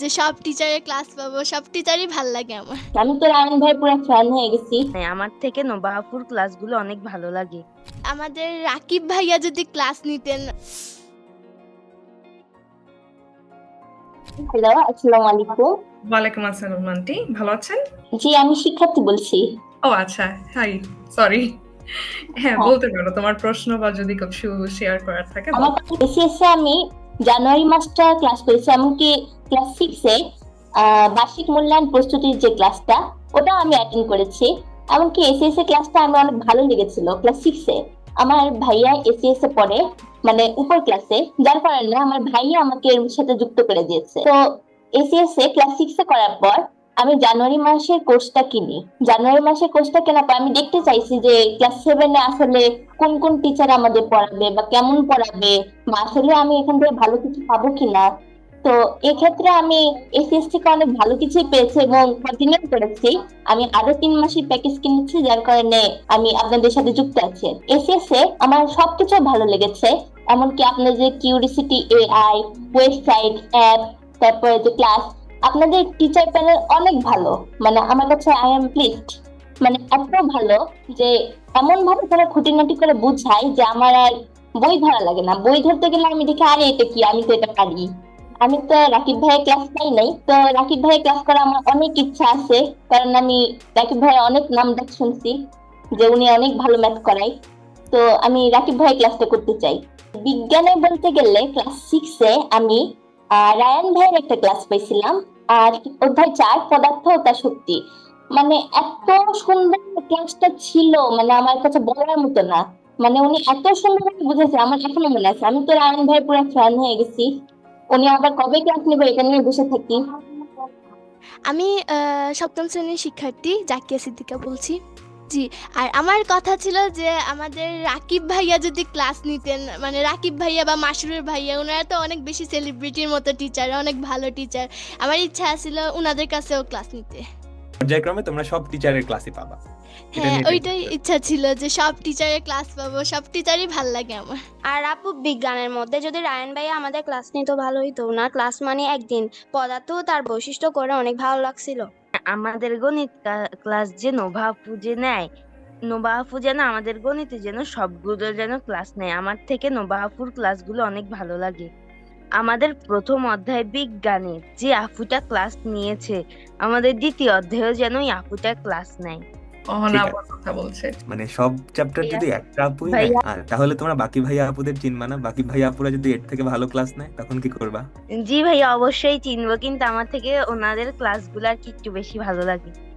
যে সব টিচারের ক্লাস পাবো সব টিচারই ভালো লাগে আমার। আমি তো রায়ন ভাই পুরো ফ্যান হয়ে গেছি। হ্যাঁ আমার থেকে নোবাহাপুর ক্লাসগুলো অনেক ভালো লাগে। আমাদের রাকিব ভাইয়া যদি ক্লাস নিতেন। হ্যালো আসসালামু আলাইকুম। ওয়ালাইকুম আসসালাম আন্টি। ভালো আছেন? জি আমি শিক্ষার্থী বলছি। ও আচ্ছা। হাই সরি হ্যাঁ হ্যাঁ। বলতে পারো তোমার প্রশ্ন বা যদি কিছু শেয়ার করার থাকে আমার আমি জানুয়ারি মাসটা ক্লাস করেছি, এমনকি ক্লাস সিক্সে বার্ষিক মূল্যায়ন প্রস্তুতির যে ক্লাসটা ওটা আমি অ্যাটেন্ড করেছি। এমনকি এসিএস এ ক্লাসটা আমার অনেক ভালো লেগেছিল ক্লাস সিক্সে আমার ভাইয়া এসিএস এ পড়ে মানে উপর ক্লাসে যার কারণে আমার ভাইয়া আমাকে এর সাথে যুক্ত করে দিয়েছে। তো এসিএস এ ক্লাস সিক্সে করার পর আমি জানুয়ারি মাসের কোর্সটা কিনি। জানুয়ারি মাসের কোর্সটা কেনার পর আমি দেখতে চাইছি যে ক্লাস সেভেনে আসলে কোন কোন টিচার আমাদের পড়াবে বা কেমন পড়াবে বা আসলে আমি এখান থেকে ভালো কিছু পাবো কিনা। তো এক্ষেত্রে আমি এসএস থেকে অনেক ভালো কিছুই পেয়েছি এবং কন্টিনিউ করেছি। আমি আরও তিন মাসের প্যাকেজ কিনেছি, যার কারণে আমি আপনাদের সাথে যুক্ত আছি। এসএস এ আমার সবকিছু ভালো লেগেছে, এমনকি আপনার যে কিউরিসিটি এআই ওয়েবসাইট অ্যাপ তারপরে যে ক্লাস আপনাদের টিচার প্যানেল অনেক ভালো। মানে আমার কাছে আই এম প্লিজড মানে এত ভালো যে এমন ভাবে তারা খুঁটিনাটি করে বুঝায় যে আমার আর বই ধরা লাগে না। বই ধরতে গেলে আমি দেখি, আরে, এটা কি? আমি তো এটা পারি। আমি তো রাকিব ভাইয়ের ক্লাস পাই নাই। তো রাকিব ভাইয়ের ক্লাস করা আমার অনেক ইচ্ছা আছে। কারণ আমি রাকিব ভাইয়ের অনেক নাম ডাক শুনছি, যে উনি অনেক ভালো ম্যাথ করায়। তো আমি রাকিব ভাইয়ের ক্লাসটা করতে চাই। বিজ্ঞানে বলতে গেলে ক্লাস সিক্সে আমি রায়ান ভাইয়ের একটা ক্লাস পাইছিলাম। আর অধ্যায় চার পদার্থ তা শক্তি। মানে এত সুন্দর ক্লাসটা ছিল মানে আমার কাছে বলার মতো না। মানে উনি এত সুন্দর বুঝেছে, আমার এখনও মনে আছে। আমি তো রায়ন ভাই পুরো ফ্যান হয়ে গেছি। উনি আবার কবে ক্লাস নেবে এটা নিয়ে বসে থাকি। আমি সপ্তম শ্রেণির শিক্ষার্থী, জাকিয়া সিদ্দিকা বলছি। জি আর আমার কথা ছিল যে আমাদের রাকিব ভাইয়া যদি ক্লাস নিতেন মানে রাকিব ভাইয়া বা মাসরুর ভাইয়া ওনারা তো অনেক বেশি সেলিব্রিটির মতো টিচার অনেক ভালো টিচার আমার ইচ্ছা ছিল ওনাদের কাছেও ক্লাস নিতে। পর্যায়ক্রমে তোমরা সব টিচারের ক্লাসে পাবা। হ্যাঁ ওইটাই ইচ্ছা ছিল যে সব টিচারের ক্লাস পাবো সব টিচারই ভালো লাগে আমার। আর আপু বিজ্ঞানের মধ্যে যদি রায়ন ভাই আমাদের ক্লাস নিত ভালো হইতো ওনার ক্লাস মানে একদিন পদার্থ তার বৈশিষ্ট্য করে অনেক ভালো লাগছিল। আমাদের গণিত ক্লাস যে নোভাপু যে নেয় নোবাহাফু যেন আমাদের গণিতে যেন সবগুলো যেন ক্লাস নেয়। আমার থেকে নোবাহাফুর ক্লাসগুলো অনেক ভালো লাগে। আমাদের প্রথম অধ্যায় বিজ্ঞানের, যে আফুটা ক্লাস নিয়েছে, আমাদের দ্বিতীয় অধ্যায়েও যেন ওই আপুটা ক্লাস নেয়। অহনা ঠিক কথা বলছে। মানে সব চ্যাপ্টার যদি একটা আপুই নেয় আর তাহলে তোমরা বাকি ভাইয়া আপুদের চিনবা না? বাকি ভাইয়া আপুরা যদি এর থেকে ভালো ক্লাস নেয় তখন কি করবা? জি ভাইয়া অবশ্যই চিনবো কিন্তু আমার থেকে ওনাদের ক্লাসগুলো আর কি একটু বেশি ভালো লাগে।